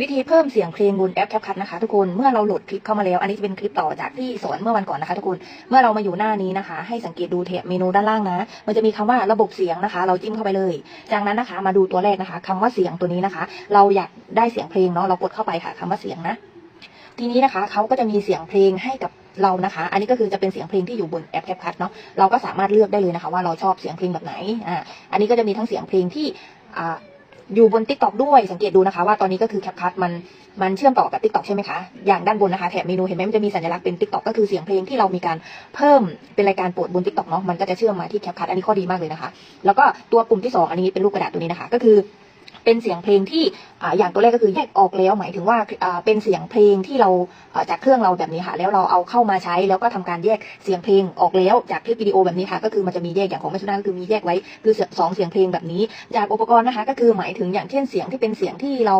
วิธีเพิ่มเสียงเพลงบนแอป CapCut นะคะทุกคน เมื่อเราโหลดคลิปเข้ามาแล้ว อันนี้จะเป็นคลิปต่อจากที่สอนเมื่อวันก่อนนะคะทุกคน เมื่อเรามาอยู่หน้านี้นะคะ ให้สังเกตดูแถบเมนูด้านล่างนะ มันจะมีคำว่าระบบเสียงนะคะ เราจิ้มเข้าไปเลย จากนั้นนะคะ มาดูตัวแรกนะคะคำว่าเสียงตัวนี้นะคะ เราอยากได้เสียงเพลงเนาะ เรากดเข้าไปค่ะคำว่าเสียงนะ ทีนี้นะคะเขาก็จะมีเสียงเพลงให้กับเรานะคะ อันนี้ก็คือจะเป็นเสียงเพลงที่อยู่บนแอป CapCut เนาะ เราก็สามารถเลือกได้เลยนะคะ ว่าเราชอบเสียงเพลงแบบไหน อ่า อันนี้ก็จะมีทั้งเสียงเพลงที่อ่า อยู่บน t ิ k t o k ด้วยสังเกตดูนะคะ ว่าตอนนี้ก็คือแคปคั t มันมันเชื่อมต่อกับ t ิ k t o k ใช่ไหมคะอย่างด้านบนนะคะแถบเมนูเห็นไหมมันจะมีสัญลักษณ์เป็น t ิ k t o อก็คือเสียงเพลงที่เรามีการเพิ่มเป็นรายการโปรดบน t ิ k t o k เนาะมันก็จะเชื่อมมาที่แคปคั t อันนี้ข้อดีมากเลยนะคะ แล้วก็ตัวปุ่มที่สองอันนี้เป็นรูปกระดาษตัวนี้นะคะ ก็คือ เป็นเสียงเพลงที่ออย่างตัวแรกก็คือแยกออกแล้วหมายถึงว่าเป็นเสียงเพลงที่เราจากเครื่องเราแบบนี้ค่ะ แล้วเราเอาเข้ามาใช้แล้วก็ทำการแยกเสียงเพลงออกแล้วจากคลิปวิดีโอแบบนี้ค่ะ ก็คือมันจะมีแยกอย่างของแม่ชุนาก็คือมีแยกไว้คือสองเสียงเพลงแบบนี้ จากอุปกรณ์นะคะ ก็คือหมายถึงอย่างเช่นเสียงที่เป็นเสียงที่เรา